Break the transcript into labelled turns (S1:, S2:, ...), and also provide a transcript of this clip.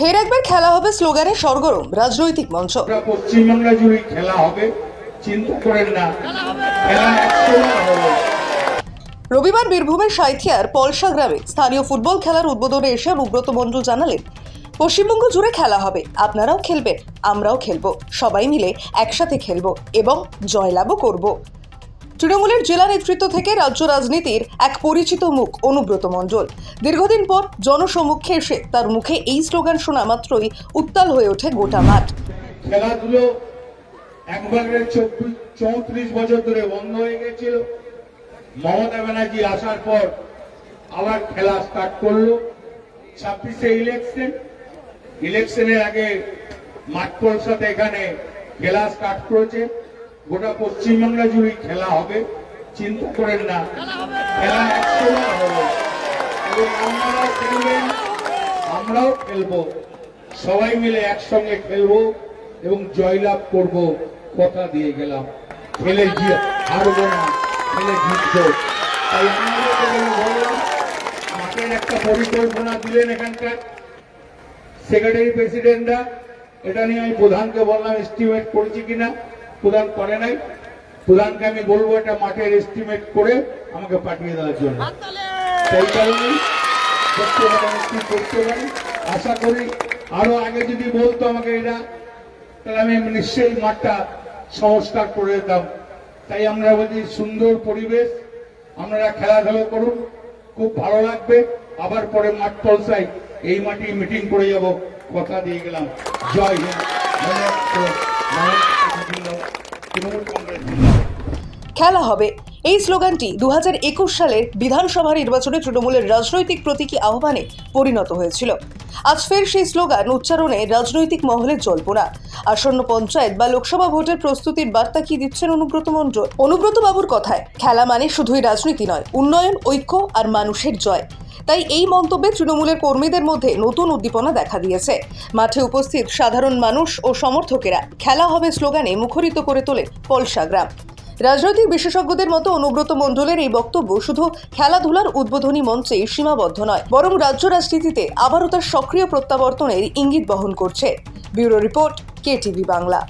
S1: ফের একবার খেলা হবে স্লোগানে সরগরম রাজনৈতিক মঞ্চ।
S2: পশ্চিমবাংলা জুড়ে খেলা হবে চিন্তা করেন না। খেলা
S1: রবিবার বীরভূমের সাঁইথিয়ার পলসা গ্রামে স্থানীয় ফুটবল খেলার উদ্বোধনে এসে অনুব্রত মণ্ডল জানালেন পশ্চিমবঙ্গ জুড়ে খেলা হবে আপনারাও খেলবেন আমরাও খেলব সবাই মিলে একসাথে খেলব এবং জয়লাভও করব। তৃণমূলের জেলা নেতৃত্ব থেকে রাজ্য রাজনীতির এক পরিচিত মুখ অনুব্রত মণ্ডল। দীর্ঘদিন পর জনসমক্ষে এসে তার মুখে এই স্লোগান শোনা মাত্রই উত্তাল হয়ে ওঠে গোটা মাঠ।
S2: খেলাধুলো একবারে চৌত্রিশ বছর ধরে বন্ধ হয়ে গেছিল। মমতা ব্যানার্জি আসার পর আবার খেলা স্টার্ট করল। ছাব্বিশে ইলেকশন ইলেকশনের আগে মাঠ সাথে এখানে খেলা স্টার্ট করেছে। গোটা পশ্চিমবাংলা জুড়ে খেলা হবে, চিন্তা করেন না। খেলা খেলবেন আমরাও খেলব সবাই মিলে একসঙ্গে খেলব এবং জয়লাভ করব, কথা দিয়ে গেলাম। খেলে গিয়ে হারবো না, খেলে জিতবো। তাই একটা পরিকল্পনা দিলেন এখানকার সেক্রেটারি প্রেসিডেন্টরা এটা নিয়ে আমি প্রধানকে বললাম এস্টিমেট করেছি কিনা। প্রধান করে নাই। প্রধানকে আমি বলব এটা মাঠের এস্টিমেট করে আমাকে পাঠিয়ে দেওয়ার জন্য। সেই কারণেই করতে পারি করতে পারি। আশা করি আরও আগে যদি বলতো আমাকে এটা তাহলে আমি নিশ্চয়ই মাঠটা সংস্কার করে দিতাম। তাই আমরা বলছি সুন্দর পরিবেশ আপনারা খেলাধুলো করুন খুব ভালো লাগবে। আবার পরে মাঠ তলসাই এই মাটি মিটিং করে যাব। কথা দিয়ে গেলাম। জয় হিন্দ।
S1: খেলা হবে। এই স্লোগানটি দু হাজার একুশ সালের বিধানসভা নির্বাচনে তৃণমূলের রাজনৈতিক প্রতীকী আহ্বানে পরিণত হয়েছিল। আজ ফের সেই স্লোগান উচ্চারণে রাজনৈতিক মহলের জল্পনা। আসন্ন পঞ্চায়েত বা লোকসভা ভোটের প্রস্তুতির বার্তা কি দিচ্ছেন অনুব্রত মণ্ডল? অনুব্রত বাবুর কথায়, খেলা মানে শুধুই রাজনীতি নয়, উন্নয়ন, ঐক্য আর মানুষের জয়। তাই এই মন্তব্যে তৃণমূলের কর্মীদের মধ্যে নতুন উদ্দীপনা দেখা দিয়েছে। মাঠে উপস্থিত সাধারণ মানুষ ও সমর্থকেরা, খেলা হবে স্লোগানে মুখরিত করে তোলে পলসা গ্রাম। রাজনৈতিক বিশেষজ্ঞদের মতো অনুব্রত মণ্ডলের এই বক্তব্য শুধু খেলাধুলার উদ্বোধনী মঞ্চে সীমাবদ্ধ নয়, বরং রাজ্য রাজনীতিতে আবারও তার সক্রিয় প্রত্যাবর্তনের ইঙ্গিত বহন করছে। Bureau report K TV Bangla.